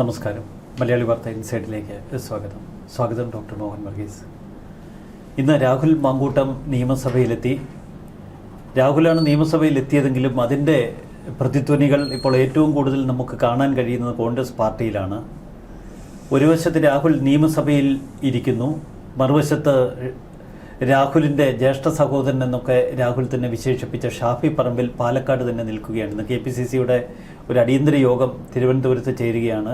നമസ്കാരം. മലയാളി വാർത്ത ഇൻസൈഡിലേക്ക് സ്വാഗതം. സ്വാഗതം ഡോക്ടർ മോഹൻ വർഗീസ്. ഇന്ന് രാഹുൽ മാങ്കൂട്ടം നിയമസഭയിലെത്തി. രാഹുലാണ് നിയമസഭയിലെത്തിയതെങ്കിലും അതിന്റെ പ്രതിധ്വനികൾ ഇപ്പോൾ ഏറ്റവും കൂടുതൽ നമുക്ക് കാണാൻ കഴിയുന്നത് കോൺഗ്രസ് പാർട്ടിയിലാണ്. ഒരു വശത്ത് രാഹുൽ നിയമസഭയിൽ ഇരിക്കുന്നു. മറുവശത്ത് രാഹുലിന്റെ ജ്യേഷ്ഠ സഹോദരൻ എന്നൊക്കെ രാഹുൽ തന്നെ വിശേഷിപ്പിച്ച ഷാഫി പറമ്പിൽ പാലക്കാട് തന്നെ നിൽക്കുകയാണ് ഇന്ന് കെ പി സി സിയുടെ ഒരു അടിയന്തര യോഗം തിരുവനന്തപുരത്ത് ചേരുകയാണ്.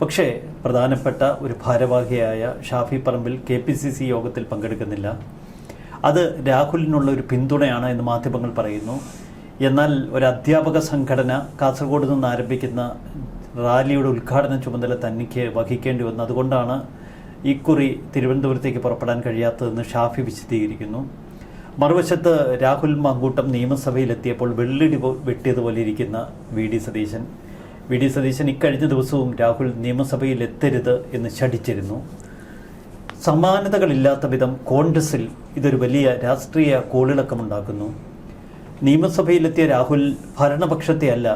പക്ഷേ പ്രധാനപ്പെട്ട ഒരു ഭാരവാഹിയായ Shafi Parambil K P C C യോഗത്തിൽ പങ്കെടുക്കുന്നില്ല. അത് രാഹുലിനുള്ള ഒരു പിന്തുണയാണ് എന്ന് മാധ്യമങ്ങൾ പറയുന്നു. എന്നാൽ ഒരു അധ്യാപക സംഘടന കാസർഗോഡ് നിന്ന് ആരംഭിക്കുന്ന റാലിയുടെ ഉദ്ഘാടന ചുമതല തനിക്ക് വഹിക്കേണ്ടി വന്നു. അതുകൊണ്ടാണ് ഇക്കുറി തിരുവനന്തപുരത്തേക്ക് പുറപ്പെടാൻ കഴിയാത്തതെന്ന് ഷാഫി വിശദീകരിക്കുന്നു. മറുവശത്ത് രാഹുൽ മാങ്കൂട്ടം നിയമസഭയിലെത്തിയപ്പോൾ വെള്ളിടി വെട്ടിയതുപോലെ ഇരിക്കുന്ന V D Satheesan. V D Satheesan ഇക്കഴിഞ്ഞ ദിവസവും രാഹുൽ നിയമസഭയിൽ എത്തരുത് എന്ന് ശഠിച്ചിരുന്നു. സമാനതകളില്ലാത്ത വിധം കോൺഗ്രസിൽ ഇതൊരു വലിയ രാഷ്ട്രീയ കോളിളക്കമുണ്ടാക്കുന്നു. നിയമസഭയിലെത്തിയ രാഹുൽ ഭരണപക്ഷത്തെ അല്ല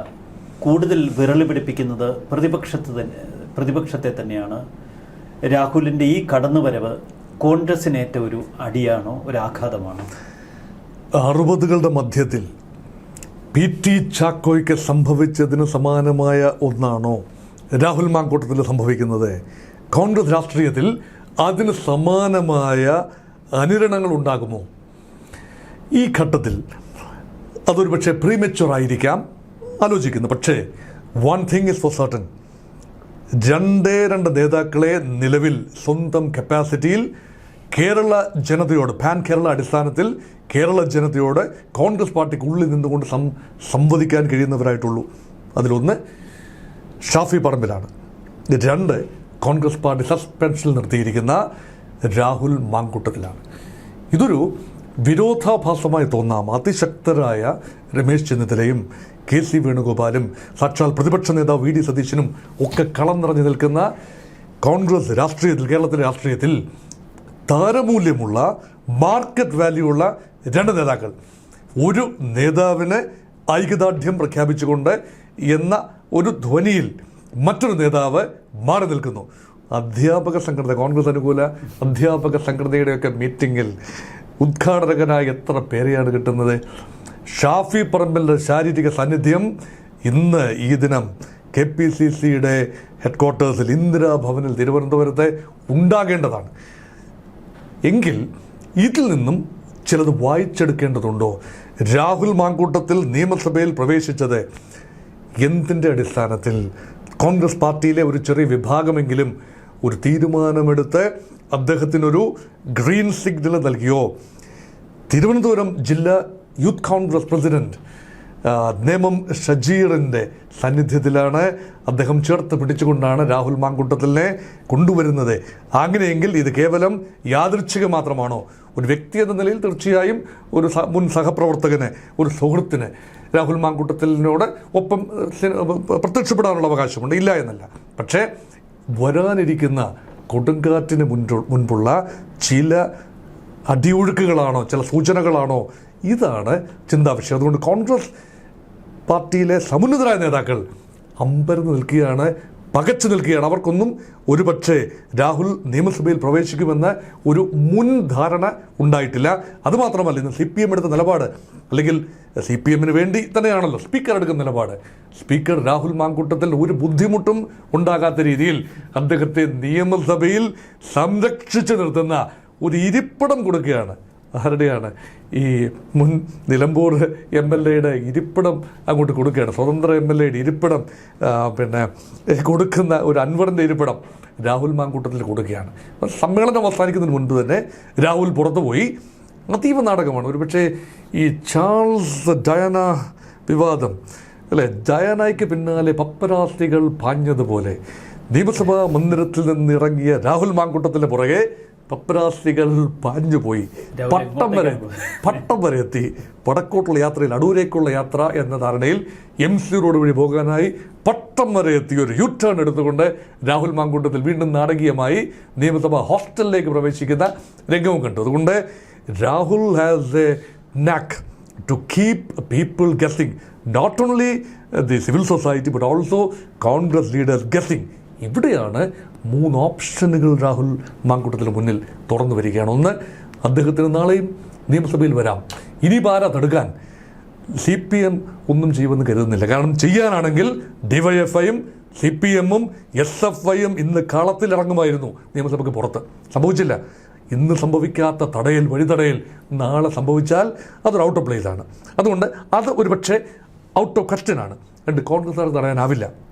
കൂടുതൽ വിരളി പിടിപ്പിക്കുന്നത് പ്രതിപക്ഷത്ത് തന്നെ പ്രതിപക്ഷത്തെ തന്നെയാണ്. രാഹുലിന്റെ ഈ കടന്നുവരവ് കോൺഗ്രസിനേറ്റ ഒരു അടിയാണോ ഒരു ആഘാതമാണോ? അറുപതുകളുടെ മധ്യത്തിൽ പി ടി ചാക്കോയ്ക്ക് സംഭവിച്ചതിന് സമാനമായ ഒന്നാണോ രാഹുൽ മാങ്കൂട്ടത്തിൽ സംഭവിക്കുന്നത്? കോൺഗ്രസ് രാഷ്ട്രീയത്തിൽ അതിന് സമാനമായ അനുരണങ്ങൾ ഉണ്ടാകുമോ? ഈ ഘട്ടത്തിൽ അതൊരു പക്ഷേ പ്രീമെച്ചുവർ ആയിരിക്കാം. ആലോചിക്കുന്നു. പക്ഷേ one thing is for certain രണ്ടേ രണ്ട് നേതാക്കളെ നിലവിൽ സ്വന്തം കപ്പാസിറ്റിയിൽ കേരള ജനതയോട് പാൻ കേരള അടിസ്ഥാനത്തിൽ കേരള ജനതയോട് കോൺഗ്രസ് പാർട്ടിക്ക് ഉള്ളിൽ നിന്നുകൊണ്ട് സം സംവദിക്കാൻ കഴിയുന്നവരായിട്ടുള്ളൂ. അതിലൊന്ന് ഷാഫി പറമ്പിലാണ്. രണ്ട് കോൺഗ്രസ് പാർട്ടി സസ്പെൻഷനിൽ നിർത്തിയിരിക്കുന്ന രാഹുൽ മാങ്കൂട്ടത്തിലാണ്. ഇതൊരു വിരോധാഭാസമായി തോന്നാം. അതിശക്തരായ രമേശ് ചെന്നിത്തലയും കെ സി വേണുഗോപാലും സാക്ഷാൽ പ്രതിപക്ഷ നേതാവ് വി ഡി സതീശനും ഒക്കെ കളം നിറഞ്ഞു നിൽക്കുന്ന കോൺഗ്രസ് രാഷ്ട്രീയത്തിൽ കേരളത്തിലെ രാഷ്ട്രീയത്തിൽ താരമൂല്യമുള്ള മാർക്കറ്റ് വാല്യൂ ഉള്ള രണ്ട് നേതാക്കൾ. ഒരു നേതാവിനെ ഐക്യദാർഢ്യം പ്രഖ്യാപിച്ചുകൊണ്ട് എന്ന ഒരു ധ്വനിയിൽ മറ്റൊരു നേതാവ് മാറി നിൽക്കുന്നു. അധ്യാപക സംഘടന കോൺഗ്രസ് അനുകൂല അധ്യാപക സംഘടനയുടെയൊക്കെ മീറ്റിങ്ങിൽ ഉദ്ഘാടകനായി എത്ര പേരെയാണ് കിട്ടുന്നത്? ഷാഫി പറമ്പലിന്റെ ശാരീരിക സാന്നിധ്യം ഇന്ന് ഈ ദിനം കെ പി സി സിയുടെ ഹെഡ്ക്വാർട്ടേഴ്സിൽ ഇന്ദിരാഭവനിൽ തിരുവനന്തപുരത്തെ ഉണ്ടാകേണ്ടതാണ്. എങ്കിൽ ഇതിൽ നിന്നും ചിലത് വായിച്ചെടുക്കേണ്ടതുണ്ടോ? രാഹുൽ മാങ്കൂട്ടത്തിൽ നിയമസഭയിൽ പ്രവേശിച്ചത് എന്തിന്റെ അടിസ്ഥാനത്തിൽ? കോൺഗ്രസ് പാർട്ടിയിലെ ഒരു ചെറിയ വിഭാഗമെങ്കിലും ഒരു തീരുമാനമെടുത്ത് അദ്ദേഹത്തിനൊരു ഗ്രീൻ സിഗ്നൽ നൽകിയോ? തിരുവനന്തപുരം ജില്ലാ യൂത്ത് കോൺഗ്രസ് പ്രസിഡന്റ് നേമം ഷജീറിന്റെ സാന്നിധ്യത്തിലാണ് അദ്ദേഹം ചേർത്ത് പിടിച്ചുകൊണ്ടാണ് രാഹുൽ മാങ്കുട്ടത്തിലിനെ കൊണ്ടുവരുന്നത്. അങ്ങനെയെങ്കിൽ ഇത് കേവലം യാദൃച്ഛിക മാത്രമാണോ? ഒരു വ്യക്തി എന്ന നിലയിൽ തീർച്ചയായും ഒരു മുൻ സഹപ്രവർത്തകന് ഒരു സുഹൃത്തിന് രാഹുൽ മാങ്കുട്ടത്തിലിനോട് ഒപ്പം പ്രത്യക്ഷപ്പെടാനുള്ള അവകാശമുണ്ട്. ഇല്ല എന്നല്ല. പക്ഷേ വരാനിരിക്കുന്ന കൊടുങ്കാറ്റിന് മുൻപ് മുൻപുള്ള ചില അടിയൊഴുക്കുകളാണോ ചില സൂചനകളാണോ? ഇതാണ് ചിന്താവിഷയം. അതുകൊണ്ട് കോൺഗ്രസ് പാർട്ടിയിലെ സമുന്നതരായ നേതാക്കൾ അമ്പരന്ന് നിൽക്കുകയാണ് പകച്ചു നിൽക്കുകയാണ്. അവർക്കൊന്നും ഒരുപക്ഷെ രാഹുൽ നിയമസഭയിൽ പ്രവേശിക്കുമെന്ന ഒരു മുൻ ധാരണ ഉണ്ടായിട്ടില്ല. അതുമാത്രമല്ല ഇന്ന് സി പി എം എടുത്ത നിലപാട് അല്ലെങ്കിൽ സി പി എമ്മിന് വേണ്ടി തന്നെയാണല്ലോ സ്പീക്കർ എടുക്കുന്ന നിലപാട്. സ്പീക്കർ രാഹുൽ മാങ്കൂട്ടത്തിൽ ഒരു ബുദ്ധിമുട്ടും ഉണ്ടാകാത്ത രീതിയിൽ അദ്ദേഹത്തെ നിയമസഭയിൽ സംരക്ഷിച്ചു നിർത്തുന്ന ഒരു ഇരിപ്പിടം കൊടുക്കുകയാണ്. ആരുടെയാണ് ഈ മുൻ നിലമ്പൂർ എം എൽ എയുടെ ഇരിപ്പിടം അങ്ങോട്ട് കൊടുക്കുകയാണ്. സ്വതന്ത്ര എം എൽ എയുടെ ഇരിപ്പിടം പിന്നെ കൊടുക്കുന്ന ഒരു അൻവറിന്റെ ഇരിപ്പിടം രാഹുൽ മാങ്കൂട്ടത്തിൽ കൊടുക്കുകയാണ്. സമ്മേളനം അവസാനിക്കുന്നതിന് മുൻപ് തന്നെ രാഹുൽ പുറത്തുപോയി അതീവ നാടകമാണ്. ഒരുപക്ഷെ ഈ ചാൾസ് ഡയന വിവാദം അല്ലേ? ഡയാനയ്ക്ക് പിന്നാലെ പപ്പരാസികൾ പാഞ്ഞതുപോലെ നിയമസഭാ മന്ദിരത്തിൽ നിന്നിറങ്ങിയ രാഹുൽ മാങ്കൂട്ടത്തിന്റെ പുറകെ പപ്പരാസ്തികൾ പാഞ്ഞുപോയി പോയി. പട്ടം വരെ പട്ടം വരെ എത്തി. വടക്കോട്ടുള്ള യാത്രയിൽ അടൂരേക്കുള്ള യാത്ര എന്ന ധാരണയിൽ എം സി റോഡ് വഴി പോകാനായി പട്ടം വരെ എത്തി. ഒരു യു ടേൺ എടുത്തുകൊണ്ട് രാഹുൽ മാങ്കൂട്ടത്തിൽ വീണ്ടും നാടകീയമായി നിയമസഭ ഹോസ്റ്റലിലേക്ക് പ്രവേശിക്കുന്ന രംഗവും കണ്ടു. അതുകൊണ്ട് Rahul has a knack to keep people guessing not only the civil society but also Congress leaders guessing. ഇവിടെയാണ് മൂന്ന് ഓപ്ഷനുകൾ രാഹുൽ മാങ്കൂട്ടത്തിന് മുന്നിൽ തുറന്നു വരികയാണ്. ഒന്ന് അദ്ദേഹത്തിന് നാളെയും നിയമസഭയിൽ വരാം. ഇനി പാര തടുക്കാൻ? സി പി എം ഒന്നും ചെയ്യുമെന്ന് കരുതുന്നില്ല. കാരണം ചെയ്യാനാണെങ്കിൽ ഡിവൈഎഫ്ഐയും സി പി എമ്മും എസ് എഫ് ഐയും ഇന്ന് കളത്തിലിറങ്ങുമായിരുന്നു നിയമസഭയ്ക്ക് പുറത്ത്. സംഭവിച്ചില്ല. ഇന്ന് സംഭവിക്കാത്ത തടയൽ വഴിതടയൽ നാളെ സംഭവിച്ചാൽ അതൊരു ഔട്ട് ഓഫ് പ്ലേസ് ആണ്. അതുകൊണ്ട് അത് ഒരു പക്ഷേ ഔട്ട് ഓഫ് ക്വസ്റ്റ്യനാണ് രണ്ട് കോൺഗ്രസ്സുകാർ തടയാനാവില്ല.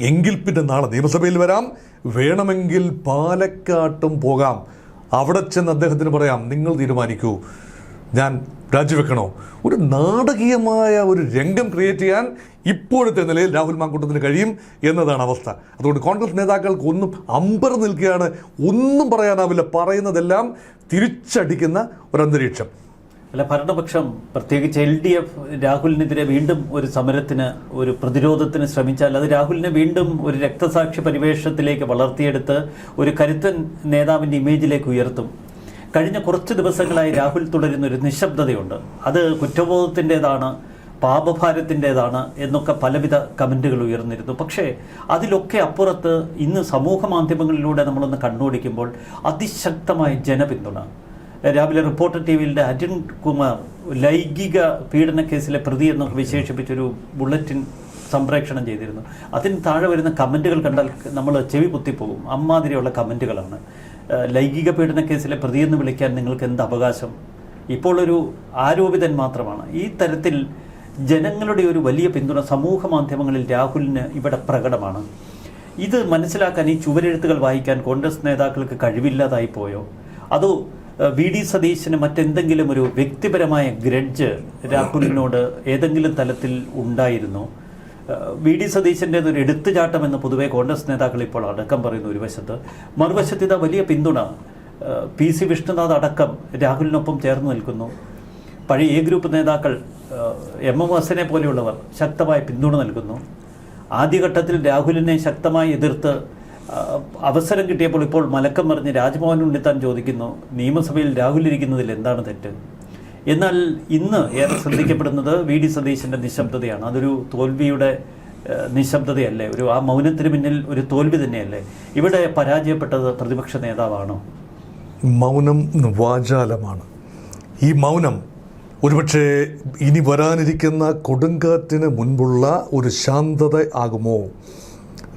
എങ്കിൽ പിന്നെ നാളെ നിയമസഭയിൽ വരാം. വേണമെങ്കിൽ പാലക്കാട്ടും പോകാം. അവിടെ ചെന്ന് അദ്ദേഹത്തിന് പറയാം നിങ്ങൾ തീരുമാനിക്കൂ. ഞാൻ രാജിവെക്കണോ? ഒരു നാടകീയമായ ഒരു രംഗം ക്രിയേറ്റ് ചെയ്യാൻ ഇപ്പോഴത്തെ നിലയിൽ രാഹുൽ മാങ്കൂട്ടത്തിന് കഴിയും എന്നതാണ് അവസ്ഥ. അതുകൊണ്ട് കോൺഗ്രസ് നേതാക്കൾക്ക് ഒന്നും അമ്പർ നിൽക്കുകയാണ് ഒന്നും പറയാനാവില്ല പറയുന്നതെല്ലാം തിരിച്ചടിക്കുന്ന ഒരു അന്തരീക്ഷം. അല്ല ഭരണപക്ഷം പ്രത്യേകിച്ച് എൽ ഡി എഫ് രാഹുലിനെതിരെ വീണ്ടും ഒരു സമരത്തിന് ഒരു പ്രതിരോധത്തിന് ശ്രമിച്ചാൽ അത് രാഹുലിനെ വീണ്ടും ഒരു രക്തസാക്ഷി പരിവേഷത്തിലേക്ക് വളർത്തിയെടുത്ത് ഒരു കരുത്തൻ നേതാവിന്റെ ഇമേജിലേക്ക് ഉയർത്തും. കഴിഞ്ഞ കുറച്ച് ദിവസങ്ങളായി രാഹുൽ തുടരുന്ന ഒരു നിശബ്ദതയുണ്ട്. അത് കുറ്റബോധത്തിന്റെതാണ് പാപഭാരത്തിന്റെതാണ് എന്നൊക്കെ പലവിധ കമന്റുകൾ ഉയർന്നിരുന്നു. പക്ഷേ അതിലൊക്കെ അപ്പുറത്ത് ഇന്ന് സമൂഹ മാധ്യമങ്ങളിലൂടെ നമ്മളൊന്ന് കണ്ണോടിക്കുമ്പോൾ അതിശക്തമായ ജനപിന്തുണ. രാവിലെ റിപ്പോർട്ടർ ടി വിയിലെ അരുൺ കുമാർ ലൈംഗിക പീഡന കേസിലെ പ്രതി എന്നൊക്കെ വിശേഷിപ്പിച്ചൊരു ബുള്ളറ്റിൻ സംപ്രേക്ഷണം ചെയ്തിരുന്നു. അതിന് താഴെ വരുന്ന കമന്റുകൾ കണ്ടാൽ നമ്മൾ ചെവി കുത്തിപ്പോകും. അമ്മാതിരിയുള്ള കമന്റുകളാണ്. ലൈംഗിക പീഡന കേസിലെ പ്രതിയെന്ന് വിളിക്കാൻ നിങ്ങൾക്ക് എന്ത് അവകാശം? ഇപ്പോൾ ഒരു ആരോപിതൻ മാത്രമാണ്. ഈ തരത്തിൽ ജനങ്ങളുടെ ഒരു വലിയ പിന്തുണ സമൂഹ മാധ്യമങ്ങളിൽ രാഹുലിന് ഇവിടെ പ്രകടമാണ്. ഇത് മനസ്സിലാക്കാൻ ഈ ചുവരെഴുത്തുകൾ വായിക്കാൻ കോൺഗ്രസ് നേതാക്കൾക്ക് കഴിവില്ലാതായി പോയോ? അതോ വി ഡി സതീശന് മറ്റെന്തെങ്കിലും ഒരു വ്യക്തിപരമായ ഗ്രഡ്ജ് രാഹുലിനോട് ഏതെങ്കിലും തലത്തിൽ ഉണ്ടായിരുന്നോ? വി ഡി സതീശന്റെ ഒരു എടുത്തുചാട്ടം എന്ന് പൊതുവെ കോൺഗ്രസ് നേതാക്കൾ ഇപ്പോൾ അടക്കം പറയുന്നു ഒരു വശത്ത്. മറുവശത്ത് ഇതാ വലിയ പിന്തുണ. പി സി വിഷ്ണുനാഥ് അടക്കം രാഹുലിനൊപ്പം ചേർന്ന് നിൽക്കുന്നു. പഴയ എ ഗ്രൂപ്പ് നേതാക്കൾ എം എം ഹസനെ പോലെയുള്ളവർ ശക്തമായ പിന്തുണ നൽകുന്നു. ആദ്യഘട്ടത്തിൽ രാഹുലിനെ ശക്തമായി എതിർത്ത് അവസരം കിട്ടിയപ്പോൾ ഇപ്പോൾ മലക്കം മറിഞ്ഞ് രാജ്ഭവൻ ഉണ്ണിത്താൻ ചോദിക്കുന്നു നിയമസഭയിൽ രാഹുൽ ഇരിക്കുന്നതിൽ എന്താണ് തെറ്റ്? എന്നാൽ ഇന്ന് ഏറെ ശ്രദ്ധിക്കപ്പെടുന്നത് വി ഡി സതീശന്റെ നിശബ്ദതയാണ്. അതൊരു തോൽവിയുടെ നിശബ്ദതയല്ലേ? ഒരു ആ മൗനത്തിന് പിന്നിൽ ഒരു തോൽവി തന്നെയല്ലേ? ഇവിടെ പരാജയപ്പെട്ടത് പ്രതിപക്ഷ നേതാവാണോ? മൗനം വാചാലമാണ്. ഈ മൗനം ഒരുപക്ഷെ ഇനി വരാനിരിക്കുന്ന കൊടുങ്കാറ്റിന് മുൻപുള്ള ഒരു ശാന്തത ആകുമോ?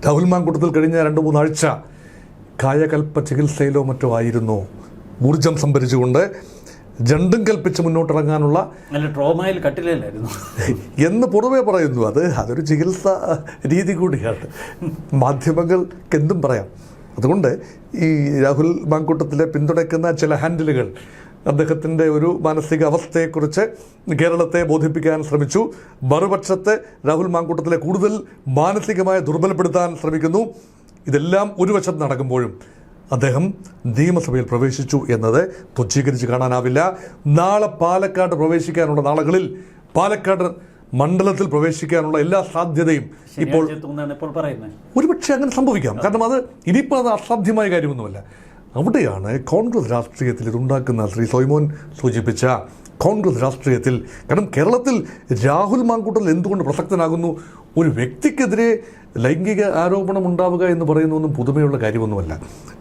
രാഹുൽ മാങ്കൂട്ടത്തിൽ കഴിഞ്ഞ രണ്ട് മൂന്നാഴ്ച കായകൽപ്പ ചികിത്സയിലോ മറ്റോ ആയിരുന്നു. ഊർജം സംഭരിച്ചുകൊണ്ട് ജണ്ടും കൽപ്പിച്ച് മുന്നോട്ടിറങ്ങാനുള്ള നല്ല ട്രോമയിൽ കട്ടിലല്ലായിരുന്നു. എന്ന് പൊതുവെ പറയുന്നു. അത് അതൊരു ചികിത്സ രീതി കൂടിയാണ്. മാധ്യമങ്ങൾക്ക് എന്തും പറയാം. അതുകൊണ്ട് ഈ രാഹുൽ മാങ്കൂട്ടത്തിലെ പിന്തുണയ്ക്കുന്ന ചില ഹാൻഡിലുകൾ അദ്ദേഹത്തിന്റെ ഒരു മാനസിക അവസ്ഥയെക്കുറിച്ച് കേരളത്തെ ബോധിപ്പിക്കാൻ ശ്രമിച്ചു. മറുപക്ഷത്തെ രാഹുൽ മാങ്കൂട്ടത്തിലെ കൂടുതൽ മാനസികമായി ദുർബലപ്പെടുത്താൻ ശ്രമിക്കുന്നു. ഇതെല്ലാം ഒരു വശത്ത് നടക്കുമ്പോഴും അദ്ദേഹം നിയമസഭയിൽ പ്രവേശിച്ചു എന്നത് തുച്ഛീകരിച്ച് കാണാനാവില്ല. നാളെ പാലക്കാട് പ്രവേശിക്കാനുള്ള നാളുകളിൽ പാലക്കാട് മണ്ഡലത്തിൽ പ്രവേശിക്കാനുള്ള എല്ലാ സാധ്യതയും ഇപ്പോൾ ഒരുപക്ഷെ അങ്ങനെ സംഭവിക്കാം. കാരണം അത് ഇനിയിപ്പോൾ അത് അസാധ്യമായ കാര്യമൊന്നുമല്ല. അവിടെയാണ് കോൺഗ്രസ് രാഷ്ട്രീയത്തിൽ ഇതുണ്ടാക്കുന്ന ശ്രീ സോയ്മോൻ സൂചിപ്പിച്ച കോൺഗ്രസ് രാഷ്ട്രീയത്തിൽ കാരണം കേരളത്തിൽ രാഹുൽ മാങ്കൂട്ടൽ എന്തുകൊണ്ട് പ്രസക്തനാകുന്നു? ഒരു വ്യക്തിക്കെതിരെ ലൈംഗിക ആരോപണം ഉണ്ടാവുക എന്ന് പറയുന്നതൊന്നും പുതുമയുള്ള കാര്യമൊന്നുമല്ല.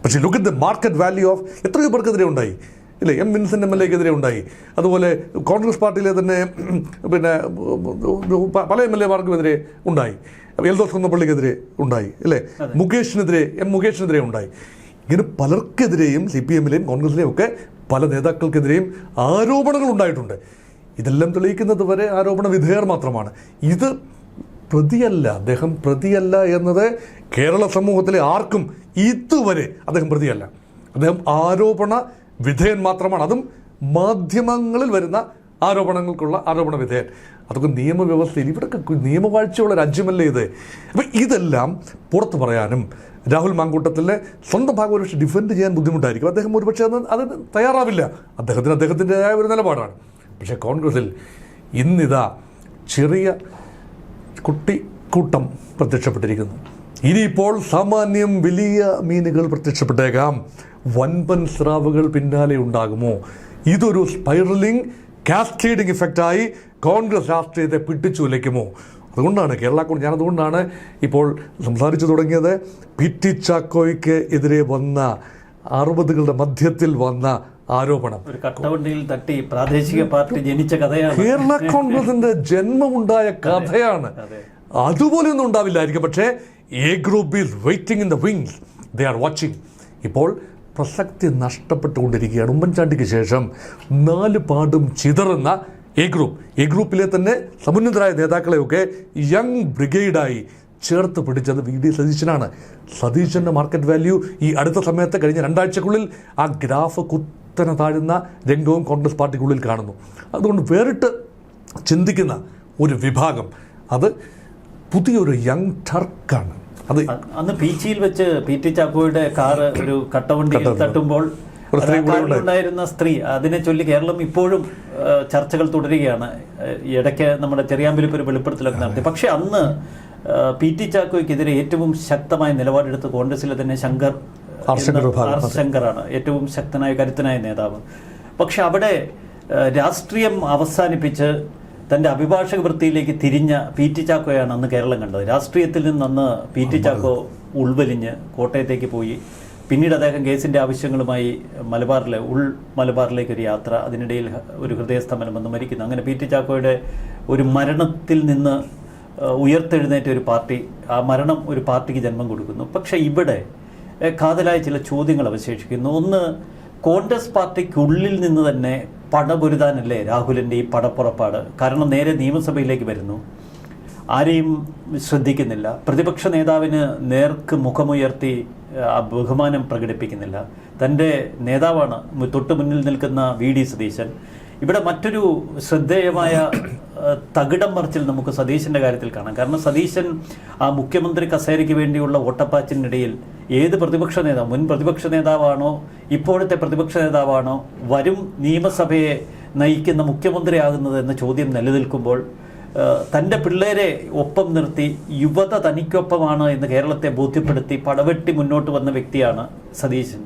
പക്ഷേ look at the market value of എത്രയോ പേർക്കെതിരെ ഉണ്ടായി. ഇല്ലേ എം വിൻസെന്റ് എം എൽ എക്കെതിരെ ഉണ്ടായി. അതുപോലെ കോൺഗ്രസ് പാർട്ടിയിലെ തന്നെ പിന്നെ പല എം എൽ എമാർക്കുമെതിരെ ഉണ്ടായി. എൽദോസ് കുന്നപ്പള്ളിക്കെതിരെ ഉണ്ടായി അല്ലേ മുകേഷിനെതിരെ എം മുകേഷിനെതിരെ ഉണ്ടായി. ഇങ്ങനെ പലർക്കെതിരെയും സി പി എമ്മിലെയും കോൺഗ്രസിലെയും ഒക്കെ പല നേതാക്കൾക്കെതിരെയും ആരോപണങ്ങൾ ഉണ്ടായിട്ടുണ്ട്. ഇതെല്ലാം തെളിയിക്കുന്നത് വരെ ആരോപണ വിധേയർ മാത്രമാണ്. ഇത് പ്രതിയല്ല അദ്ദേഹം പ്രതിയല്ല എന്നത് കേരള സമൂഹത്തിലെ ആർക്കും ഇതുവരെ അദ്ദേഹം പ്രതിയല്ല. അദ്ദേഹം ആരോപണ വിധേയൻ മാത്രമാണ്. അതും മാധ്യമങ്ങളിൽ വരുന്ന ആരോപണങ്ങൾക്കുള്ള ആരോപണ വിധേയൻ. അതൊക്കെ നിയമവ്യവസ്ഥയിൽ ഇവിടെയൊക്കെ നിയമവാഴ്ചയുള്ള രാജ്യമല്ലേ ഇത്? അപ്പം ഇതെല്ലാം പുറത്തു പറയാനും രാഹുൽ മാങ്കൂട്ടത്തിലെ സ്വന്തം ഭാഗം ഒരുപക്ഷെ ഡിഫെൻഡ് ചെയ്യാൻ ബുദ്ധിമുട്ടായിരിക്കും. അദ്ദേഹം ഒരുപക്ഷെ അത് അത് തയ്യാറാവില്ല. അദ്ദേഹത്തിന് അദ്ദേഹത്തിന്റെതായ ഒരു നിലപാടാണ്. പക്ഷേ കോൺഗ്രസിൽ ഇന്നിതാ ചെറിയ കുട്ടിക്കൂട്ടം പ്രത്യക്ഷപ്പെട്ടിരിക്കുന്നു. ഇനിയിപ്പോൾ സാമാന്യം വലിയ മീനുകൾ പ്രത്യക്ഷപ്പെട്ടേക്കാം. വൻപൻ സ്രാവുകൾ പിന്നാലെ ഉണ്ടാകുമോ? ഇതൊരു സ്പൈറലിംഗ് കാസ്കേഡിംഗ് ഇഫക്റ്റായി കോൺഗ്രസ് രാഷ്ട്രീയത്തെ പിടിച്ചുലയ്ക്കുമോ അതുകൊണ്ടാണ് കേരള കോൺഗ്രസ് ഞാൻ അതുകൊണ്ടാണ് ഇപ്പോൾ സംസാരിച്ചു തുടങ്ങിയത്. പി ടി ചാക്കോയ്ക്ക് എതിരെ വന്ന അറുപതുകളുടെ മധ്യത്തിൽ വന്ന ആരോപണം. തട്ടി പ്രാദേശിക പാർട്ടി ജനിച്ച കഥയാണ്. കേരള കോൺഗ്രസിന്റെ ജന്മമുണ്ടായ കഥയാണ്. അതുപോലെയൊന്നും അതുപോലെ ഒന്നും ഉണ്ടാവില്ലായിരിക്കും. പക്ഷേ A group is waiting in the wings they are watching ഇപ്പോൾ പ്രസക്തി നഷ്ടപ്പെട്ടുകൊണ്ടിരിക്കുകയാണ്. ഉമ്മൻചാണ്ടിക്ക് ശേഷം നാല് പാടും ചിതറുന്ന എ ഗ്രൂപ്പ്. എ ഗ്രൂപ്പിലെ തന്നെ സമുന്നതരായ നേതാക്കളെയൊക്കെ യങ് ബ്രിഗേഡായി ചേർത്ത് പിടിച്ചത് വി ഡി സതീശനാണ്. സതീശന്റെ മാർക്കറ്റ് വാല്യൂ ഈ അടുത്ത സമയത്ത് കഴിഞ്ഞ രണ്ടാഴ്ചക്കുള്ളിൽ ആ ഗ്രാഫ് കുത്തനെ താഴുന്ന രംഗവും കോൺഗ്രസ് പാർട്ടിക്കുള്ളിൽ കാണുന്നു. അതുകൊണ്ട് വേറിട്ട് ചിന്തിക്കുന്ന ഒരു വിഭാഗം. അത് പുതിയൊരു യങ് ടർക്കാണ്. അത് അന്ന് പീച്ചിയിൽ വെച്ച് പി ടി ചാക്കോയുടെ കാറ് ഒരു കട്ടവണ്ടി തട്ടുമ്പോൾ ഉണ്ടായിരുന്ന സ്ത്രീ അതിനെ ചൊല്ലി കേരളം ഇപ്പോഴും ചർച്ചകൾ തുടരുകയാണ്. ഇടയ്ക്ക് നമ്മുടെ ചെറിയാമ്പലിപ്പ് ഒരു വെളിപ്പെടുത്തലൊക്കെ നടത്തി. പക്ഷെ അന്ന് പി ടി ചാക്കോയ്ക്കെതിരെ ഏറ്റവും ശക്തമായ നിലപാടെടുത്ത് കോൺഗ്രസിലെ തന്നെ ശങ്കർ ശങ്കറാണ് ഏറ്റവും ശക്തനായ കരുത്തനായ നേതാവ്. പക്ഷെ അവിടെ രാഷ്ട്രീയം അവസാനിപ്പിച്ച് തന്റെ അഭിഭാഷക വൃത്തിയിലേക്ക് തിരിഞ്ഞ പി ടി ചാക്കോയാണ് അന്ന് കേരളം കണ്ടത്. രാഷ്ട്രീയത്തിൽ നിന്ന് അന്ന് പി ടി ചാക്കോ ഉൾവലിഞ്ഞ് കോട്ടയത്തേക്ക് പോയി. പിന്നീട് അദ്ദേഹം കേസിന്റെ ആവശ്യങ്ങളുമായി മലബാറിലെ ഉൾ മലബാറിലേക്ക് ഒരു യാത്ര അതിനിടയിൽ ഒരു ഹൃദയസ്തംഭനം വന്ന് മരിക്കുന്നു. അങ്ങനെ പി ടി ചാക്കോയുടെ ഒരു മരണത്തിൽ നിന്ന് ഉയർത്തെഴുന്നേറ്റ ഒരു പാർട്ടി ആ മരണം ഒരു പാർട്ടിക്ക് ജന്മം കൊടുക്കുന്നു. പക്ഷേ ഇവിടെ കാതലായ ചില ചോദ്യങ്ങൾ അവശേഷിക്കുന്നു. ഒന്ന് കോൺഗ്രസ് പാർട്ടിക്കുള്ളിൽ നിന്ന് തന്നെ പടപൊരുതാനല്ലേ രാഹുലിന്റെ ഈ പടപ്പുറപ്പാട്? കാരണം നേരെ നിയമസഭയിലേക്ക് വരുന്നു. ആരെയും ശ്രദ്ധിക്കുന്നില്ല. പ്രതിപക്ഷ നേതാവിന് നേർക്ക് മുഖമുയർത്തി ബഹുമാനം പ്രകടിപ്പിക്കുന്നില്ല. തന്റെ നേതാവാണ് തൊട്ടു മുന്നിൽ നിൽക്കുന്ന വി. ഡി. സതീശൻ. ഇവിടെ മറ്റൊരു ശ്രദ്ധേയമായ തകിടം മറിച്ചിൽ നമുക്ക് സതീശന്റെ കാര്യത്തിൽ കാണാം. കാരണം സതീശൻ ആ മുഖ്യമന്ത്രി കസേരയ്ക്ക് വേണ്ടിയുള്ള ഓട്ടപ്പാച്ചിനിടയിൽ ഏത് പ്രതിപക്ഷ നേതാവ് മുൻ പ്രതിപക്ഷ നേതാവാണോ ഇപ്പോഴത്തെ പ്രതിപക്ഷ നേതാവാണോ വരും നിയമസഭയെ നയിക്കുന്ന മുഖ്യമന്ത്രിയാകുന്നത് എന്ന ചോദ്യം നിലനിൽക്കുമ്പോൾ തന്റെ പിള്ളേരെ ഒപ്പം നിർത്തി യുവത തനിക്കൊപ്പമാണ് എന്ന് കേരളത്തെ ബോധ്യപ്പെടുത്തി പടവെട്ടി മുന്നോട്ട് വന്ന വ്യക്തിയാണ് സതീശൻ.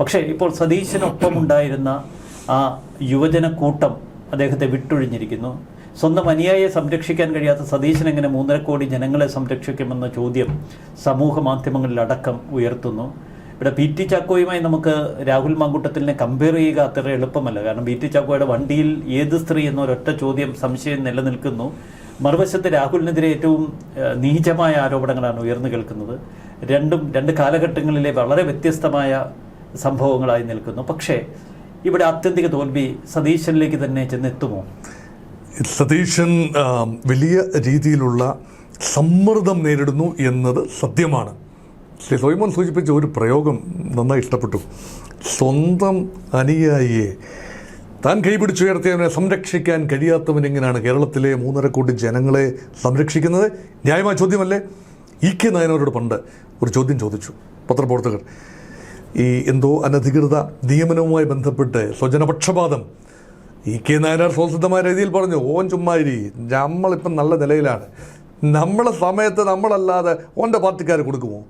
പക്ഷേ ഇപ്പോൾ സതീശനൊപ്പം ഉണ്ടായിരുന്ന ആ യുവജന കൂട്ടം അദ്ദേഹത്തെ വിട്ടൊഴിഞ്ഞിരിക്കുന്നു. സ്വന്തം അനുയായിയെ സംരക്ഷിക്കാൻ കഴിയാത്ത സതീശൻ എങ്ങനെ മൂന്നര കോടി ജനങ്ങളെ സംരക്ഷിക്കുമെന്ന ചോദ്യം സമൂഹ മാധ്യമങ്ങളിലടക്കം ഉയർത്തുന്നു. ഇവിടെ പി ടി ചാക്കോയുമായി നമുക്ക് രാഹുൽ മാങ്കുട്ടത്തിലിനെ കമ്പയർ ചെയ്യുക അത്ര എളുപ്പമല്ല. കാരണം പി ടി ചാക്കോയുടെ വണ്ടിയിൽ ഏത് സ്ത്രീ എന്നൊരൊറ്റ ചോദ്യം സംശയം നിലനിൽക്കുന്നു. മറുവശത്ത് രാഹുലിനെതിരെ ഏറ്റവും നീചമായ ആരോപണങ്ങളാണ് ഉയർന്നു കേൾക്കുന്നത്. രണ്ടും രണ്ട് കാലഘട്ടങ്ങളിലെ വളരെ വ്യത്യസ്തമായ സംഭവങ്ങളായി നിൽക്കുന്നു. പക്ഷേ ഇവിടെ ആത്യന്തിക തോൽവി സതീശനിലേക്ക് തന്നെ ചെന്നെത്തുമോ? സതീശൻ വലിയ രീതിയിലുള്ള സമ്മർദ്ദം നേരിടുന്നു എന്നത് സത്യമാണ്. ശ്രീ സോയിമോൻ സൂചിപ്പിച്ച ഒരു പ്രയോഗം നന്നായി ഇഷ്ടപ്പെട്ടു. സ്വന്തം അനുയായിയെ താൻ കൈപിടിച്ചുയർത്തിയവനെ സംരക്ഷിക്കാൻ കഴിയാത്തവനെങ്ങനെയാണ് കേരളത്തിലെ മൂന്നര കോടി ജനങ്ങളെ സംരക്ഷിക്കുന്നത്? ന്യായമായ ചോദ്യമല്ലേ? ഇ കെ നായനവരോട് പണ്ട് ഒരു ചോദ്യം ചോദിച്ചു പത്രപ്രവർത്തകർ. ഈ എന്തോ അനധികൃത നിയമനവുമായി ബന്ധപ്പെട്ട് സ്വജനപക്ഷപാതം ഇ കെ നായനാർ സ്വസിദ്ധമായ രീതിയിൽ പറഞ്ഞു ഓൻ ചുമ്മാരി നമ്മളിപ്പം നല്ല നിലയിലാണ്. നമ്മളെ സമയത്ത് നമ്മളല്ലാതെ ഓന്റെ പാർട്ടിക്കാർ കൊടുക്കുമോ?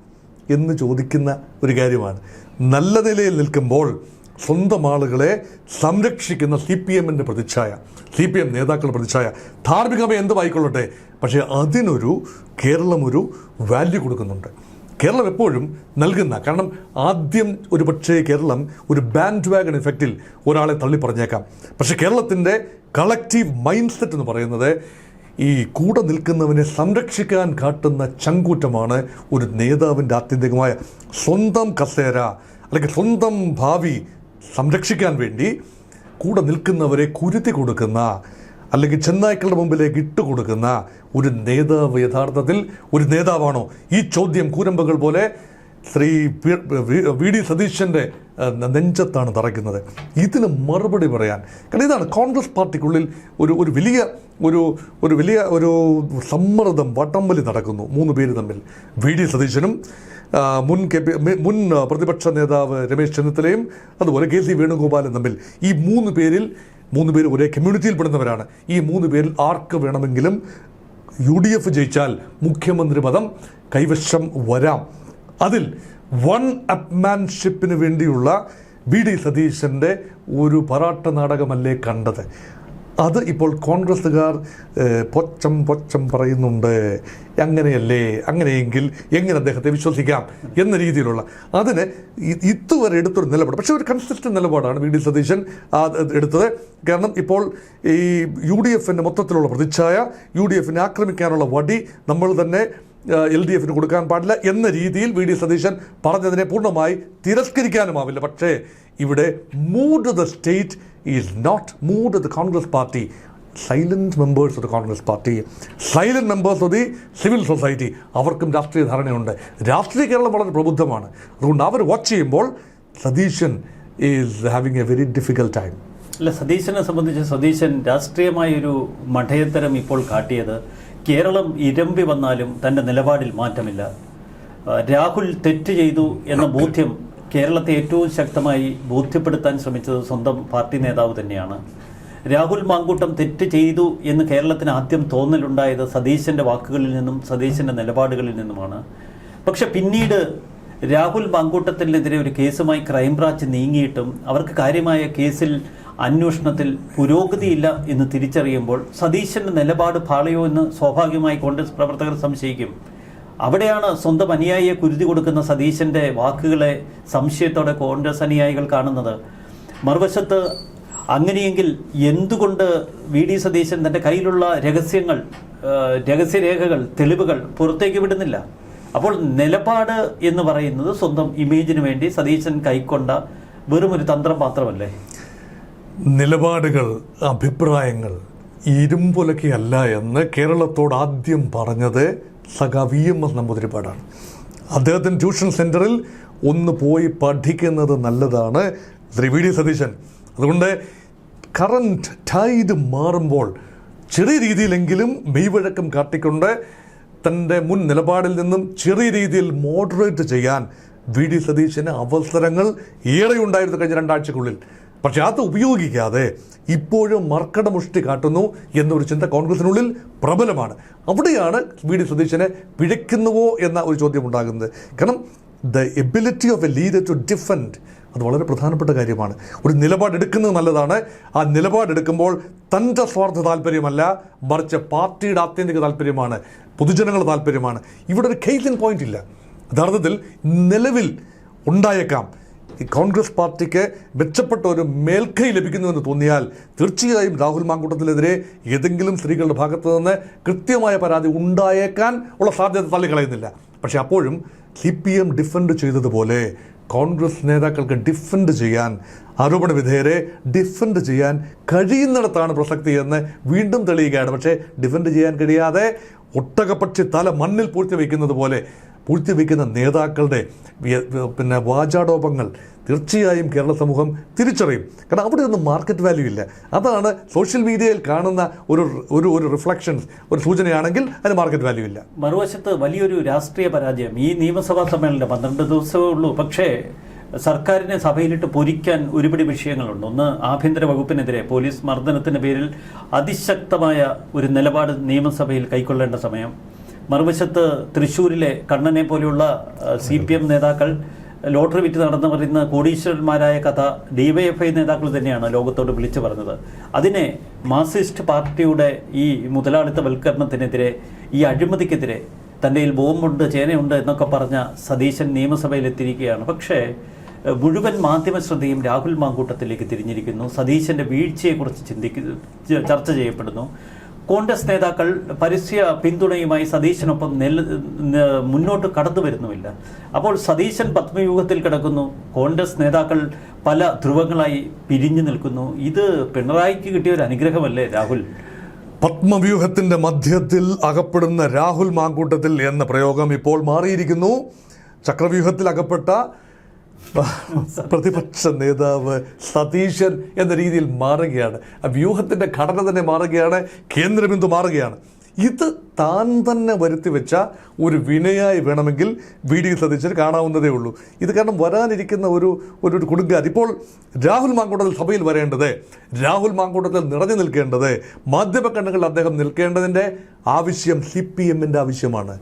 എന്ന് ചോദിക്കുന്ന ഒരു കാര്യമാണ്. നല്ല നിലയിൽ നിൽക്കുമ്പോൾ സ്വന്തം ആളുകളെ സംരക്ഷിക്കുന്ന സി പി എമ്മിന്റെ പ്രതിച്ഛായ സി പി എം നേതാക്കളുടെ പ്രതിച്ഛായ ധാർമ്മികമേ എന്തുമായിക്കൊള്ളട്ടെ പക്ഷേ അതിനൊരു കേരളം ഒരു വാല്യൂ കൊടുക്കുന്നുണ്ട്. കേരളം എപ്പോഴും നൽകുന്ന കാരണം ആദ്യം ഒരു പക്ഷേ കേരളം ഒരു ബാൻഡ് വാഗൺ ഇഫക്റ്റിൽ ഒരാളെ തള്ളി പറഞ്ഞേക്കാം പക്ഷേ കേരളത്തിന്റെ കളക്റ്റീവ് മൈൻഡ് സെറ്റ് എന്ന് പറയുന്നത് ഈ കൂടെ നിൽക്കുന്നവനെ സംരക്ഷിക്കാൻ കാട്ടുന്ന ചങ്കൂറ്റമാണ് ഒരു നേതാവിന്റെ ആത്യന്തികമായ സ്വന്തം കസേര അല്ലെങ്കിൽ സ്വന്തം ഭാവി സംരക്ഷിക്കാൻ വേണ്ടി കൂടെ നിൽക്കുന്നവരെ കുരുത്തി കൊടുക്കുന്ന അല്ലെങ്കിൽ ചെന്നായ്ക്കളുടെ മുമ്പിലേക്ക് ഇട്ട് കൊടുക്കുന്ന ഒരു നേതാവ് യഥാർത്ഥത്തിൽ ഒരു നേതാവാണോ? ഈ ചോദ്യം കൂരമ്പകൾ പോലെ ശ്രീ വി ഡി സതീശന്റെ നെഞ്ചത്താണ് തറയ്ക്കുന്നത്. ഇതിന് മറുപടി പറയാൻ. കാരണം ഇതാണ് കോൺഗ്രസ് പാർട്ടിക്കുള്ളിൽ ഒരു ഒരു വലിയ ഒരു ഒരു വലിയ ഒരു സമ്മർദ്ദം വട്ടംവലി നടക്കുന്നു മൂന്ന് പേര് തമ്മിൽ. വി ഡി സതീശനും മുൻ കെ പി മുൻ പ്രതിപക്ഷ നേതാവ് രമേശ് ചെന്നിത്തലയും അതുപോലെ കെ സി വേണുഗോപാലും തമ്മിൽ. ഈ മൂന്ന് പേരിൽ മൂന്ന് പേര് ഒരേ കമ്മ്യൂണിറ്റിയിൽപ്പെടുന്നവരാണ് ഈ മൂന്ന് പേരിൽ ആർക്ക് വേണമെങ്കിലും യു ഡി എഫ് ജയിച്ചാൽ മുഖ്യമന്ത്രി പദം കൈവശം വരാം. അതിൽ വൺ അപ്മാൻഷിപ്പിന് വേണ്ടിയുള്ള വി ഡി സതീശന്റെ ഒരു പറാട്ട നാടകമല്ലേ കണ്ടത്? അത് ഇപ്പോൾ കോൺഗ്രസ്സുകാർ പൊച്ചം പൊച്ചം പറയുന്നുണ്ട്. അങ്ങനെയല്ലേ? അങ്ങനെയെങ്കിൽ എങ്ങനെ അദ്ദേഹത്തെ വിശ്വസിക്കാം എന്ന രീതിയിലുള്ള അതിന് ഇതുവരെ എടുത്തൊരു നിലപാട്. പക്ഷേ ഒരു കൺസിസ്റ്റന്റ് നിലപാടാണ് വി ഡി സതീശൻ എടുത്തത്. കാരണം ഇപ്പോൾ ഈ യു ഡി എഫിന്റെ മൊത്തത്തിലുള്ള പ്രതിച്ഛായ യു ഡി എഫിനെ ആക്രമിക്കാനുള്ള വടി നമ്മൾ തന്നെ എൽ ഡി എഫിന് കൊടുക്കാൻ പാടില്ല എന്ന രീതിയിൽ വി ഡി സതീശൻ പറഞ്ഞതിനെ പൂർണമായി തിരസ്കരിക്കാനുമാവില്ല. പക്ഷേ ഇവിടെ mood the state is not mood the Congress party silent members of the Congress party silent members of the civil society അവർക്കും രാഷ്ട്രീയ ധാരണയുണ്ട്. രാഷ്ട്രീയ കേരളം വളരെ പ്രബുദ്ധമാണ്. അതുകൊണ്ട് അവർ വാച്ച് ചെയ്യുമ്പോൾ Satheesan is having a very difficult time അല്ല സതീശനെ സംബന്ധിച്ച് സതീശൻ രാഷ്ട്രീയമായൊരു മഠയത്തരം ഇപ്പോൾ കാട്ടിയത് കേരളം ഇരമ്പി വന്നാലും തന്റെ നിലപാടിൽ മാറ്റമില്ല. രാഹുൽ തെറ്റ് ചെയ്തു എന്ന ബോധ്യം കേരളത്തെ ഏറ്റവും ശക്തമായി ബോധ്യപ്പെടുത്താൻ ശ്രമിച്ചത് സ്വന്തം പാർട്ടി നേതാവ് തന്നെയാണ്. രാഹുൽ മാങ്കൂട്ടം തെറ്റ് ചെയ്തു എന്ന് കേരളത്തിന് ആദ്യം തോന്നലുണ്ടായത് സതീശന്റെ വാക്കുകളിൽ നിന്നും സതീശന്റെ നിലപാടുകളിൽ നിന്നുമാണ്. പക്ഷെ പിന്നീട് രാഹുൽ മാങ്കൂട്ടത്തിനെതിരെ ഒരു കേസുമായി ക്രൈംബ്രാഞ്ച് നീങ്ങിയിട്ടും അവർക്ക് കാര്യമായ കേസിൽ അന്വേഷണത്തിൽ പുരോഗതിയില്ല എന്ന് തിരിച്ചറിയുമ്പോൾ സതീശന്റെ നിലപാട് പാളയോ എന്ന് സ്വാഭാവികമായി കോൺഗ്രസ് പ്രവർത്തകർ സംശയിക്കും. അവിടെയാണ് സ്വന്തം അനുയായിയെ കുരുതി കൊടുക്കുന്ന സതീശന്റെ വാക്കുകളെ സംശയത്തോടെ കോൺഗ്രസ് അനുയായികൾ കാണുന്നത്. മറുവശത്ത് അങ്ങനെയെങ്കിൽ എന്തുകൊണ്ട് വി ഡി സതീശൻ തന്റെ കയ്യിലുള്ള രഹസ്യങ്ങൾ രഹസ്യരേഖകൾ തെളിവുകൾ പുറത്തേക്ക് വിടുന്നില്ല? അപ്പോൾ നിലപാട് എന്ന് പറയുന്നത് സ്വന്തം ഇമേജിന് വേണ്ടി സതീശൻ കൈക്കൊണ്ട വെറും ഒരു തന്ത്രം മാത്രമല്ലേ? നിലപാടുകൾ അഭിപ്രായങ്ങൾ ഇരുമ്പുലക്കിയല്ല എന്ന് കേരളത്തോട് ആദ്യം പറഞ്ഞത് സഖാ വി എം എസ് നമ്പൂതിരിപ്പാടാണ് അദ്ദേഹത്തിന് ട്യൂഷൻ സെന്ററിൽ ഒന്ന് പോയി പഠിക്കുന്നത് നല്ലതാണ് ശ്രീ വി ഡി സതീശൻ. അതുകൊണ്ട് കറണ്ട് ടൈഡ് മാറുമ്പോൾ ചെറിയ രീതിയിലെങ്കിലും മെയ്വഴക്കം കാട്ടിക്കൊണ്ട് തന്റെ മുൻ നിലപാടിൽ നിന്നും ചെറിയ രീതിയിൽ മോഡറേറ്റ് ചെയ്യാൻ വി ഡി സതീശന് അവസരങ്ങൾ ഏറെയുണ്ടായിരുന്നു കഴിഞ്ഞ രണ്ടാഴ്ചക്കുള്ളിൽ. പക്ഷെ അത് ഉപയോഗിക്കാതെ ഇപ്പോഴും മർക്കടമുഷ്ടി കാട്ടുന്നു എന്നൊരു ചിന്ത കോൺഗ്രസിനുള്ളിൽ പ്രബലമാണ്. അവിടെയാണ് വി ഡി സതീശനെ പിഴയ്ക്കുന്നുവോ എന്ന ഒരു ചോദ്യം ഉണ്ടാകുന്നത്. കാരണം the ability of a leader to defend അത് വളരെ പ്രധാനപ്പെട്ട കാര്യമാണ്. ഒരു നിലപാടെടുക്കുന്നത് നല്ലതാണ്. ആ നിലപാടെടുക്കുമ്പോൾ തന്റെ സ്വാർത്ഥ താല്പര്യമല്ല മറിച്ച് പാർട്ടിയുടെ ആത്യന്തിക താല്പര്യമാണ് പൊതുജനങ്ങളുടെ താല്പര്യമാണ്. ഇവിടെ ഒരു കേസിൻ പോയിന്റ് ഇല്ല. യഥാർത്ഥത്തിൽ നിലവിൽ ഉണ്ടായേക്കാം. ഈ കോൺഗ്രസ് പാർട്ടിക്ക് മെച്ചപ്പെട്ട ഒരു മേൽക്കൈ ലഭിക്കുന്നുവെന്ന് തോന്നിയാൽ തീർച്ചയായും രാഹുൽ മാങ്കൂട്ടത്തിനെതിരെ ഏതെങ്കിലും സ്ത്രീകളുടെ ഭാഗത്ത് നിന്ന് കൃത്യമായ പരാതി ഉണ്ടായേക്കാൻ ഉള്ള സാധ്യത തള്ളിക്കളയുന്നില്ല. പക്ഷെ അപ്പോഴും സി പി എം ഡിഫൻഡ് ചെയ്തതുപോലെ കോൺഗ്രസ് നേതാക്കൾക്ക് ഡിഫൻഡ് ചെയ്യാൻ ആരോപണ വിധേയരെ ഡിഫൻഡ് ചെയ്യാൻ കഴിയുന്നിടത്താണ് പ്രസക്തി എന്ന് വീണ്ടും തെളിയുകയാണ്. പക്ഷേ ഡിഫൻഡ് ചെയ്യാൻ കഴിയാതെ ഒട്ടകപ്പക്ഷി തല മണ്ണിൽ പൂഴ്ത്തി വയ്ക്കുന്നത് പോലെ പൂഴ്ത്തി വയ്ക്കുന്ന നേതാക്കളുടെ പിന്നെ വാചാടോപങ്ങൾ തീർച്ചയായും കേരള സമൂഹം തിരിച്ചറിയും. കാരണം അവിടെ ഒന്നും മാർക്കറ്റ് വാല്യൂ ഇല്ല. അതാണ് സോഷ്യൽ മീഡിയയിൽ കാണുന്ന ഒരു ഒരു ഒരു റിഫ്ലക്ഷൻസ് ഒരു സൂചനയാണെങ്കിൽ അതിന് മാർക്കറ്റ് വാല്യൂ ഇല്ല. മറുവശത്ത് വലിയൊരു രാഷ്ട്രീയ പരാജയം. ഈ നിയമസഭാ സമ്മേളനം പന്ത്രണ്ട് ദിവസമേ ഉള്ളൂ. പക്ഷേ സർക്കാരിനെ സഭയിലിട്ട് പൊരിക്കാൻ ഒരുപിടി വിഷയങ്ങളുണ്ട്. ഒന്ന് ആഭ്യന്തര വകുപ്പിനെതിരെ പോലീസ് മർദ്ദനത്തിന്റെ പേരിൽ അതിശക്തമായ ഒരു നിലപാട് നിയമസഭയിൽ കൈക്കൊള്ളേണ്ട സമയം. മറുവശത്ത് തൃശ്ശൂരിലെ കണ്ണനെ പോലെയുള്ള സി പി എം നേതാക്കൾ ലോട്ടറി വിറ്റ് നടന്നു പറയുന്ന കോടീശ്വരന്മാരായ കഥ ഡിവൈഎഫ്ഐ നേതാക്കൾ തന്നെയാണ് ലോകത്തോട് വിളിച്ചു പറഞ്ഞത്. അതിനെ മാർസിസ്റ്റ് പാർട്ടിയുടെ ഈ മുതലാളിത്തവൽക്കരണത്തിനെതിരെ ഈ അഴിമതിക്കെതിരെ തന്റെ കയ്യിൽ ബോംബുണ്ട് ചേനയുണ്ട് എന്നൊക്കെ പറഞ്ഞ സതീശൻ നിയമസഭയിൽ എത്തിയിരിക്കുകയാണ് പക്ഷേ മുഴുവൻ മാധ്യമ ശ്രദ്ധയും രാഹുൽ മാങ്കൂട്ടത്തിലേക്ക് തിരിഞ്ഞിരിക്കുന്നു. സതീശന്റെ വീഴ്ചയെക്കുറിച്ച് ചിന്തിക്കുന്നു ചർച്ച ചെയ്യപ്പെടുന്നു. കോൺഗ്രസ് നേതാക്കൾ പരസ്യ പിന്തുണയുമായി സതീശനൊപ്പം നെൽ മുന്നോട്ട് കടന്നു വരുന്നുമില്ല. അപ്പോൾ സതീശൻ പത്മവ്യൂഹത്തിൽ കിടക്കുന്നു. കോൺഗ്രസ് നേതാക്കൾ പല ധ്രുവങ്ങളായി പിരിഞ്ഞു നിൽക്കുന്നു. ഇത് പിണറായിക്ക് കിട്ടിയ ഒരു അനുഗ്രഹമല്ലേ രാഹുൽ? പത്മവ്യൂഹത്തിന്റെ മധ്യത്തിൽ അകപ്പെടുന്ന രാഹുൽ മാങ്കൂട്ടത്തിൽ എന്ന പ്രയോഗം ഇപ്പോൾ മാറിയിരിക്കുന്നു. ചക്രവ്യൂഹത്തിൽ അകപ്പെട്ട പ്രതിപക്ഷ നേതാവ് സതീശൻ എന്ന രീതിയിൽ മാറുകയാണ്. ആ വ്യൂഹത്തിന്റെ ഘടന തന്നെ മാറുകയാണ് കേന്ദ്രബിന്ദു മാറുകയാണ്. ഇത് താൻ തന്നെ വരുത്തി വെച്ച ഒരു വിനയായി വേണമെങ്കിൽ വി ഡി സതീശൻ കാണാവുന്നതേ ഉള്ളൂ. ഇത് കാരണം വരാനിരിക്കുന്ന ഒരു ഒരു കൊടുങ്കാറ്റ്. ഇപ്പോൾ രാഹുൽ മാങ്കൂട്ടത്തിൽ സഭയിൽ വരേണ്ടത് രാഹുൽ മാങ്കൂട്ടത്തിൽ നിറഞ്ഞു നിൽക്കേണ്ടത് മാധ്യമക്കണ്ണുകളിൽ അദ്ദേഹം നിൽക്കേണ്ടതിന്റെ ആവശ്യം സി പി എമ്മിന്റെ ആവശ്യമാണ്.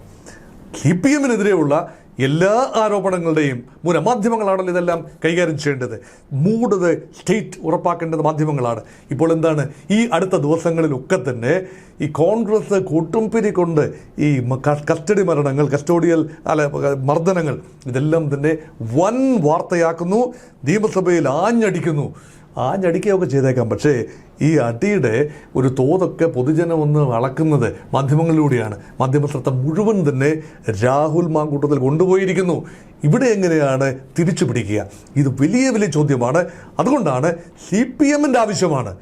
സി പി എമ്മിനെതിരെയുള്ള എല്ലാ ആരോപണങ്ങളുടെയും മൂലം മാധ്യമങ്ങളാണല്ലോ ഇതെല്ലാം കൈകാര്യം ചെയ്യേണ്ടത്. മൂടത് സ്റ്റേറ്റ് ഉറപ്പാക്കേണ്ടത് മാധ്യമങ്ങളാണ്. ഇപ്പോൾ എന്താണ്? ഈ അടുത്ത ദിവസങ്ങളിലൊക്കെ തന്നെ ഈ കോൺഗ്രസ് കൂട്ടുംപിരി കൊണ്ട് ഈ കസ്റ്റഡി മരണങ്ങൾ കസ്റ്റോഡിയൽ അല്ല മർദ്ദനങ്ങൾ ഇതെല്ലാം തന്നെ വൻ വാർത്തയാക്കുന്നു നിയമസഭയിൽ ആഞ്ഞടിക്കുന്നു. ആഞ്ഞടിക്കുകയൊക്കെ ചെയ്തേക്കാം. പക്ഷേ ഈ അടിയുടെ ഒരു തോതൊക്കെ പൊതുജനം ഒന്ന് അളക്കുന്നത് മാധ്യമങ്ങളിലൂടെയാണ്. മാധ്യമ ശ്രദ്ധ മുഴുവൻ തന്നെ രാഹുൽ മാങ്കൂട്ടത്തിൽ കൊണ്ടുപോയിരിക്കുന്നു. ഇവിടെ എങ്ങനെയാണ് തിരിച്ചു പിടിക്കുക? ഇത് വലിയ വലിയ ചോദ്യമാണ്. അതുകൊണ്ടാണ് സി പി എമ്മിന്റെ ആവശ്യമാണ്.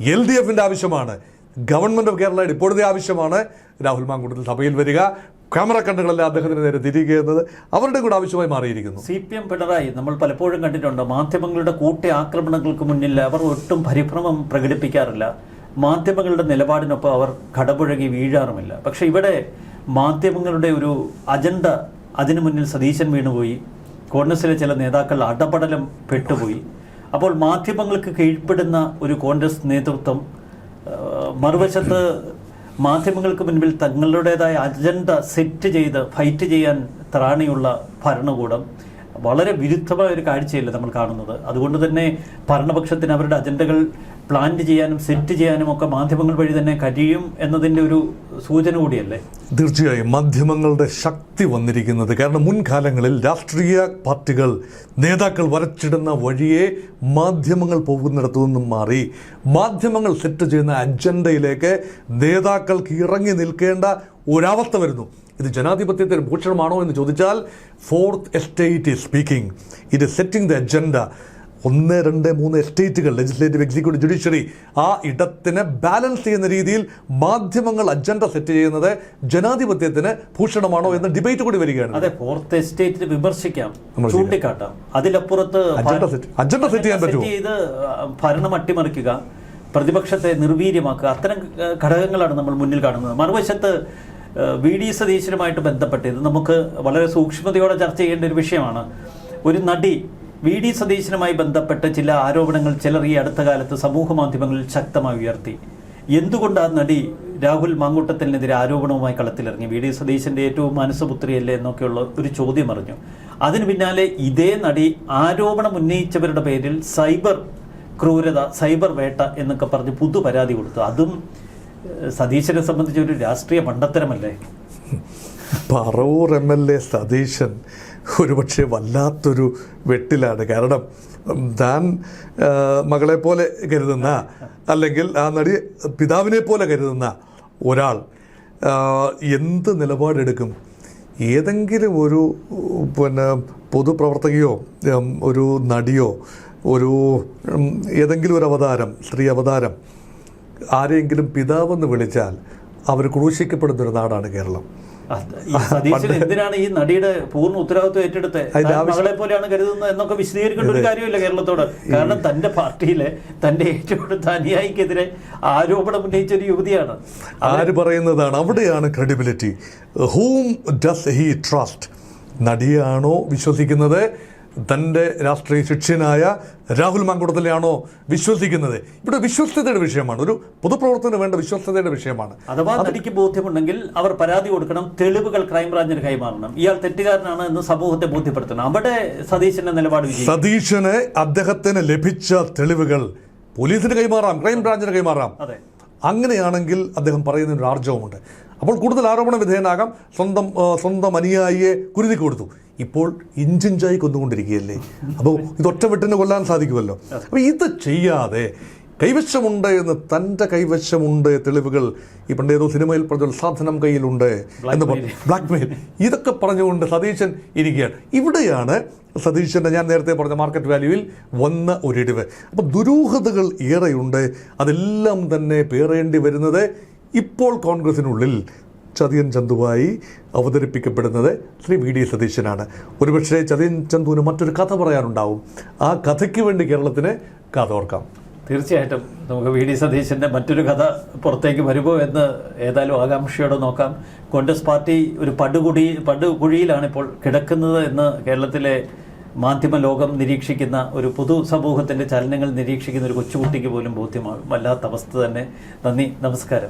എൽ ഡി എഫിന്റെ ആവശ്യമാണ്. ഗവൺമെന്റ് ഓഫ് കേരളയുടെ ഇപ്പോഴത്തെ ആവശ്യമാണ്. രാഹുൽ മാങ്കൂട്ടത്തിൽ സഭയിൽ വരിക. ക്യാമറ കണ്ണുകളല്ല അദ്ദേഹത്തിന് നേരെ തിരികെ എന്നത് അവരുടെ കൂടെ ആവശ്യമായി മാറിയിരിക്കുന്നു. സി പി എം പിണറായി നമ്മൾ പലപ്പോഴും കണ്ടിട്ടുണ്ട് മാധ്യമങ്ങളുടെ കൂട്ടി ആക്രമണങ്ങൾക്ക് മുന്നിൽ അവർ ഒട്ടും പരിഭ്രമം പ്രകടിപ്പിക്കാറില്ല. മാധ്യമങ്ങളുടെ നിലപാടിനൊപ്പം അവർ കടപുഴകി വീഴാറുമില്ല. പക്ഷെ ഇവിടെ മാധ്യമങ്ങളുടെ ഒരു അജണ്ട അതിനു മുന്നിൽ സതീശൻ വീണുപോയി. കോൺഗ്രസിലെ ചില നേതാക്കൾ അടപടലം പെട്ടുപോയി. അപ്പോൾ മാധ്യമങ്ങൾക്ക് കീഴ്പ്പെടുന്ന ഒരു കോൺഗ്രസ് നേതൃത്വം മറുവശത്ത് മാധ്യമങ്ങൾക്ക് മുൻപിൽ തങ്ങളുടേതായ അജണ്ട സെറ്റ് ചെയ്ത് ഫൈറ്റ് ചെയ്യാൻ ത്രാണിയുള്ള ഭരണകൂടം വളരെ വിരുദ്ധമായ ഒരു കാഴ്ചയല്ലേ നമ്മൾ കാണുന്നത്? അതുകൊണ്ട് തന്നെ ഭരണപക്ഷത്തിന് അവരുടെ അജണ്ടകൾ പ്ലാൻ ചെയ്യാനും സെറ്റ് ചെയ്യാനും ഒക്കെ മാധ്യമങ്ങൾ വഴി തന്നെ കഴിയും എന്നതിന്റെ ഒരു സൂചന കൂടിയല്ലേ? തീർച്ചയായും. മാധ്യമങ്ങളുടെ ശക്തി വന്നിരിക്കുന്നത് കാരണം മുൻകാലങ്ങളിൽ രാഷ്ട്രീയ പാർട്ടികൾ നേതാക്കൾ വരച്ചിടുന്ന വഴിയെ മാധ്യമങ്ങൾ പോകുന്നിടത്തു നിന്നും മാറി. മാധ്യമങ്ങൾ സെറ്റ് ചെയ്യുന്ന അജണ്ടയിലേക്ക് നേതാക്കൾക്ക് ഇറങ്ങി നിൽക്കേണ്ട ഒരവസ്ഥ വരുന്നു. ഇത് ജനാധിപത്യത്തിന് ഭൂഷണമാണോ എന്ന് ചോദിച്ചാൽ ഫോർത്ത് എസ്റ്റേറ്റ് ഈസ് സ്പീക്കിംഗ്. ഇത് സെറ്റിംഗ് ദ അജണ്ട. ഒന്ന് രണ്ട് മൂന്ന് എസ്റ്റേറ്റുകൾ ലെജിസ്ലേറ്റീവ് എക്സിക്യൂട്ടീവ് ജുഡീഷ്യറി ആ ഇടത്തിനെ ബാലൻസ് ചെയ്യുന്ന രീതിയിൽ മാധ്യമങ്ങൾ അജണ്ട സെറ്റ് ചെയ്യുന്നത് ജനാധിപത്യത്തിന് ഭൂഷണമാണോ എന്ന ഡിബേറ്റ് കൂടി വരികയാണ്. അതെ ഫോർത്ത് എസ്റ്റേറ്റിന് വിമർശിക്കാം ചൂണ്ടിക്കാട്ടാം. അതിലപ്പുറത്ത് അജണ്ട സെറ്റ് അജണ്ട സെറ്റ് ചെയ്യാൻ പറ്റുമോ? ചെയ്ത് ഭരണം അട്ടിമറിക്കുക പ്രതിപക്ഷത്തെ നിർവീര്യമാക്കുക അത്തരം ഘടകങ്ങളാണ് നമ്മൾ മുന്നിൽ കാണുന്നത്. മറുവശത്ത് വി ഡി സതീശനുമായിട്ട് ബന്ധപ്പെട്ട് ഇത് നമുക്ക് വളരെ സൂക്ഷ്മതയോടെ ചർച്ച ചെയ്യേണ്ട ഒരു വിഷയമാണ്. ഒരു നടി വി ഡി സതീശനുമായി ബന്ധപ്പെട്ട് ചില ആരോപണങ്ങൾ ചിലർ ഈ അടുത്ത കാലത്ത് സമൂഹ മാധ്യമങ്ങളിൽ ശക്തമായി ഉയർത്തി. എന്തുകൊണ്ട് ആ നടി രാഹുൽ മാങ്കൂട്ടത്തിനെതിരെ ആരോപണവുമായി കളത്തിലിറങ്ങി? വി ഡി സതീശന്റെ ഏറ്റവും മനസ്സുപുത്രിയല്ലേ എന്നൊക്കെയുള്ള ഒരു ചോദ്യം അറിഞ്ഞു. അതിന് പിന്നാലെ ഇതേ നടി ആരോപണം ഉന്നയിച്ചവരുടെ പേരിൽ സൈബർ ക്രൂരത സൈബർ വേട്ട എന്നൊക്കെ പറഞ്ഞ് പുതു പരാതി കൊടുത്തു. അതും സതീശനെ സംബന്ധിച്ച് ഒരു രാഷ്ട്രീയ മണ്ടത്തരമല്ലേ? Paravur M L A Satheesan ഒരുപക്ഷെ വല്ലാത്തൊരു വെട്ടിലാണ്. കാരണം താൻ മകളെ പോലെ കരുതുന്ന അല്ലെങ്കിൽ ആ നടി പിതാവിനെ പോലെ കരുതുന്ന ഒരാൾ എന്ത് നിലപാടെടുക്കും? ഏതെങ്കിലും ഒരു പിന്നെ പൊതുപ്രവർത്തകയോ ഒരു നടിയോ ഒരു ഏതെങ്കിലും ഒരു അവതാരം സ്ത്രീ അവതാരം ആരെയെങ്കിലും പിതാവെന്ന് വിളിച്ചാൽ അവർ ക്രൂശിക്കപ്പെടുന്നൊരു നാടാണ് കേരളം. സതീശൻ എന്തിനാണ് ഈ നടിയുടെ പൂർണ ഉത്തരവാദിത്വം ഏറ്റെടുത്ത് മകളെ പോലെയാണ് കരുതുന്നത് എന്നൊക്കെ വിശദീകരിക്കേണ്ട ഒരു കാര്യമില്ല കേരളത്തോട്. കാരണം തന്റെ പാർട്ടിയിലെ തന്റെ ഏറ്റവും അടുത്ത അനുയായിക്കെതിരെ ആരോപണം ഉന്നയിച്ച ഒരു യുവതിയാണ്. ആര് പറയുന്നതാണ്? അവിടെയാണ് credibility whom does he trust നടിയാണോ വിശ്വസിക്കുന്നത്? തന്റെ രാഷ്ട്രീയ ശിക്ഷ്യനായ രാഹുൽ മാങ്കുടത്തിലെയാണോ വിശ്വസിക്കുന്നത്? ഇവിടെ വിശ്വസ്തയുടെ വിഷയമാണ്. ഒരു പൊതുപ്രവർത്തനം വേണ്ട വിശ്വസ്തയുടെ വിഷയമാണ്. അഥവാ നടിക്ക് ബോധ്യമുണ്ടെങ്കിൽ അവർ പരാതി കൊടുക്കണം തെളിവുകൾ ക്രൈംബ്രാഞ്ചിന് കൈമാറണം. ഇയാൾ തെറ്റുകാരനാണ് എന്ന് സമൂഹത്തെ ബോധ്യപ്പെടുത്തണം. അവിടെ സതീശന്റെ നിലപാട് സതീശന് അദ്ദേഹത്തിന് ലഭിച്ച തെളിവുകൾ പോലീസിന് കൈമാറാം ക്രൈംബ്രാഞ്ചിന് കൈമാറാം. അതെ. അങ്ങനെയാണെങ്കിൽ അദ്ദേഹം പറയുന്നതിന് ഒരു ആർജവമുണ്ട്. അപ്പോൾ കൂടുതൽ ആരോപണ വിധേയനാകാം സ്വന്തം സ്വന്തം അനുയായിയെ കുരുതി കൊടുത്തു. ഇപ്പോൾ ഇഞ്ചിഞ്ചായി കൊന്നുകൊണ്ടിരിക്കുകയല്ലേ? അപ്പോൾ ഇത് ഒറ്റവെട്ടിന് കൊല്ലാൻ സാധിക്കുമല്ലോ. അപ്പോൾ ഇത് ചെയ്യാതെ കൈവശമുണ്ട് എന്ന് തന്റെ കൈവശമുണ്ട് തെളിവുകൾ ഈ പണ്ട് ഏതോ സിനിമയിൽ പറഞ്ഞ സാധനം കയ്യിലുണ്ട് എന്ന് പറഞ്ഞു ബ്ലാക്ക് മെയിൽ ഇതൊക്കെ പറഞ്ഞുകൊണ്ട് സതീശൻ ഇരിക്കുകയാണ്. ഇവിടെയാണ് സതീശന്റെ ഞാൻ നേരത്തെ പറഞ്ഞ മാർക്കറ്റ് വാല്യൂവിൽ വന്ന ഒരിടിവ്. അപ്പം ദുരൂഹതകൾ ഏറെയുണ്ട്. അതെല്ലാം തന്നെ പേറേണ്ടി വരുന്നത് ഇപ്പോൾ കോൺഗ്രസിനുള്ളിൽ ചതിയൻ ചന്തുവായി അവതരിപ്പിക്കപ്പെടുന്നത് ശ്രീ വി ഡി സതീശനാണ്. ഒരുപക്ഷേ ചതിയൻ ചന്തുവിന് മറ്റൊരു കഥ പറയാനുണ്ടാവും. ആ കഥയ്ക്ക് വേണ്ടി കേരളത്തിന് കഥ ഓർക്കാം. തീർച്ചയായിട്ടും നമുക്ക് വി ഡി സതീശന്റെ മറ്റൊരു കഥ പുറത്തേക്ക് വരുമോ എന്ന് ഏതായാലും ആകാംക്ഷയോടെ നോക്കാം. കോൺഗ്രസ് പാർട്ടി ഒരു പടുകുടി പടുകുഴിയിലാണ് ഇപ്പോൾ കിടക്കുന്നത് എന്ന് കേരളത്തിലെ മാധ്യമ ലോകം നിരീക്ഷിക്കുന്ന ഒരു പൊതു സമൂഹത്തിന്റെ ചലനങ്ങൾ നിരീക്ഷിക്കുന്ന ഒരു കൊച്ചുകുട്ടിക്ക് പോലും ബോധ്യമാകും. വല്ലാത്ത അവസ്ഥ തന്നെ. നന്ദി നമസ്കാരം.